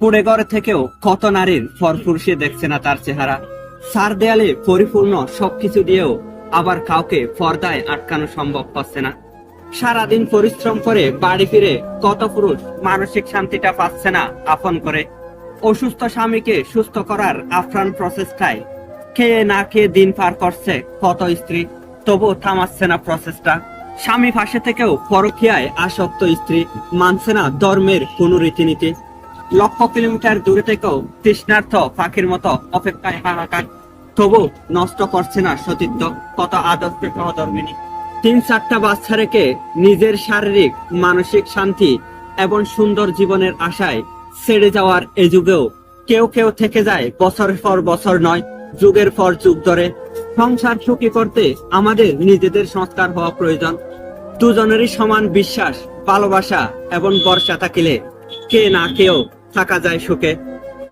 পুড়ে ঘরে থেকেও কত নারীর ফরফুরসে দেখছে না তার চেহারা। সার দেয়ালে পরিপূর্ণ সবকিছু দিয়েও আবার কাউকে পর্দায় আটকানো সম্ভব হচ্ছে না। সারাদিন পরিশ্রম করে বাড়ি ফিরে কত পুরুষ মানসিক শান্তিটা পাচ্ছে না আপন করে। অসুস্থ স্বামীকে সুস্থ করার আফরান প্রসেসটাই খেয়ে না খেয়ে দিন পার করছে কত স্ত্রী তবু থামাচ্ছে না প্রসেসটা স্বামী পাশে থেকেও পরকীয়ায় আসক্ত স্ত্রী মানছে না ধর্মের কোন রীতিনীতি। লক্ষ কিলোমিটার দূরে থেকেও তৃষ্ণার্থ পাখির মতো অপেক্ষায় হাহাকার। তবু নষ্ট করছে না সতীত্ব কত আদর্শ সহধর্মিনী তিন চারটা বাচ্চা রেখে নিজের শারীরিক, মানসিক শান্তি এবং সুন্দর জীবনের আশায় ছেড়ে যাওয়ার এ যুগেও কেউ কেউ থেকে যায় বছরের পর বছর নয়, যুগের পর যুগ ধরে। সংসার সুখী করতে আমাদের নিজেদের সংস্কার হওয়া প্রয়োজন। দুজনেরই সমান বিশ্বাস, ভালোবাসা এবং বর্ষা থাকিলে কে না কেউ থাকা যায় সুখে।